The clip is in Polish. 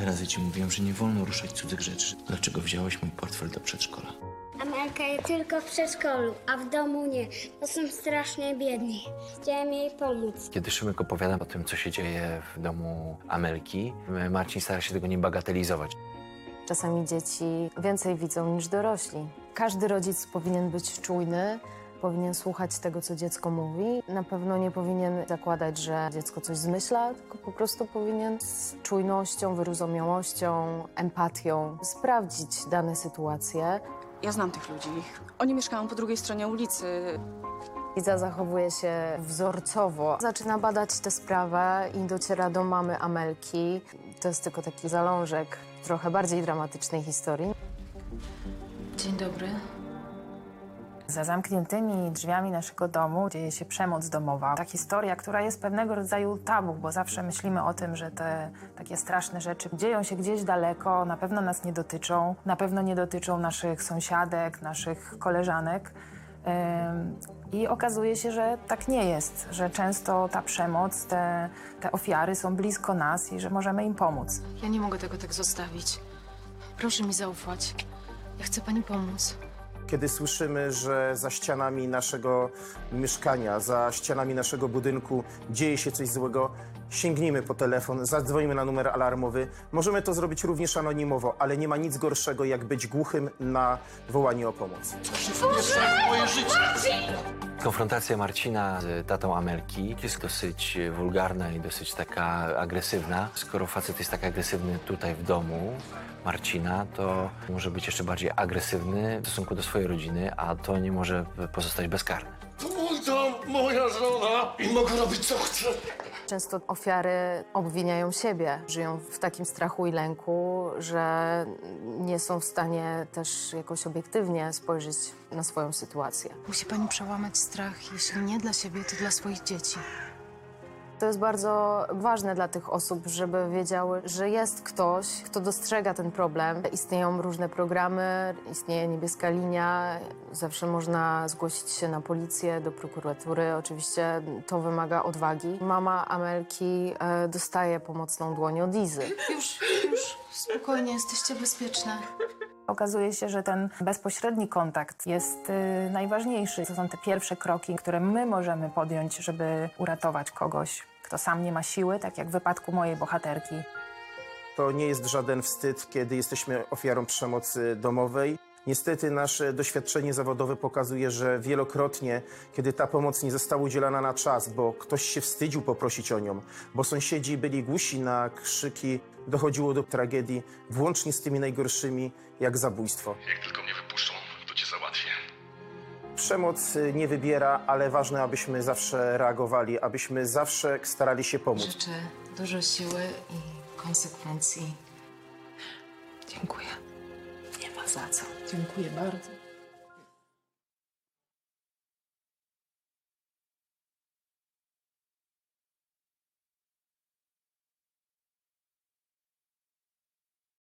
razy ci mówiłem, że nie wolno ruszać cudzych rzeczy? Dlaczego wziąłeś mój portfel do przedszkola? Amelka jest tylko w przedszkolu, a w domu nie. To są strasznie biedni. Chciałem jej pomóc. Kiedy Szymek opowiada o tym, co się dzieje w domu Amelki, Marcin stara się tego nie bagatelizować. Czasami dzieci więcej widzą niż dorośli. Każdy rodzic powinien być czujny, powinien słuchać tego, co dziecko mówi. Na pewno nie powinien zakładać, że dziecko coś zmyśla, tylko po prostu powinien z czujnością, wyrozumiałością, empatią sprawdzić dane sytuacje. Ja znam tych ludzi. Oni mieszkają po drugiej stronie ulicy. Iza zachowuje się wzorcowo. Zaczyna badać tę sprawę i dociera do mamy Amelki. To jest tylko taki zalążek trochę bardziej dramatycznej historii. Dzień dobry. Za zamkniętymi drzwiami naszego domu dzieje się przemoc domowa. Ta historia, która jest pewnego rodzaju tabu, bo zawsze myślimy o tym, że te takie straszne rzeczy dzieją się gdzieś daleko, na pewno nas nie dotyczą, na pewno nie dotyczą naszych sąsiadek, naszych koleżanek. I okazuje się, że tak nie jest, że często ta przemoc, te, te ofiary są blisko nas i że możemy im pomóc. Ja nie mogę tego tak zostawić. Proszę mi zaufać. Ja chcę pani pomóc. Kiedy słyszymy, że za ścianami naszego mieszkania, za ścianami naszego budynku dzieje się coś złego, sięgnijmy po telefon, zadzwonimy na numer alarmowy. Możemy to zrobić również anonimowo, ale nie ma nic gorszego, jak być głuchym na wołanie o pomoc. Konfrontacja Marcina z tatą Amelki jest dosyć wulgarna i dosyć taka agresywna. Skoro facet jest tak agresywny tutaj w domu Marcina, to może być jeszcze bardziej agresywny w stosunku do swojej rodziny, a to nie może pozostać bezkarne. To moja żona i mogę robić co chcę. Często ofiary obwiniają siebie, żyją w takim strachu i lęku, że nie są w stanie też jakoś obiektywnie spojrzeć na swoją sytuację. Musi pani przełamać strach, jeśli nie dla siebie, to dla swoich dzieci. To jest bardzo ważne dla tych osób, żeby wiedziały, że jest ktoś, kto dostrzega ten problem. Istnieją różne programy, istnieje niebieska linia, zawsze można zgłosić się na policję, do prokuratury. Oczywiście to wymaga odwagi. Mama Amelki e, dostaje pomocną dłoń od Izy. Już, już, spokojnie, jesteście bezpieczne. Okazuje się, że ten bezpośredni kontakt jest y, najważniejszy. To są te pierwsze kroki, które my możemy podjąć, żeby uratować kogoś, kto sam nie ma siły, tak jak w wypadku mojej bohaterki. To nie jest żaden wstyd, kiedy jesteśmy ofiarą przemocy domowej. Niestety nasze doświadczenie zawodowe pokazuje, że wielokrotnie, kiedy ta pomoc nie została udzielana na czas, bo ktoś się wstydził poprosić o nią, bo sąsiedzi byli głusi na krzyki, dochodziło do tragedii, włącznie z tymi najgorszymi, jak zabójstwo. Jak Przemoc y, nie wybiera, ale ważne, abyśmy zawsze reagowali, abyśmy zawsze starali się pomóc. Życzę dużo siły i konsekwencji. Dziękuję. Nie ma za co. Dziękuję bardzo.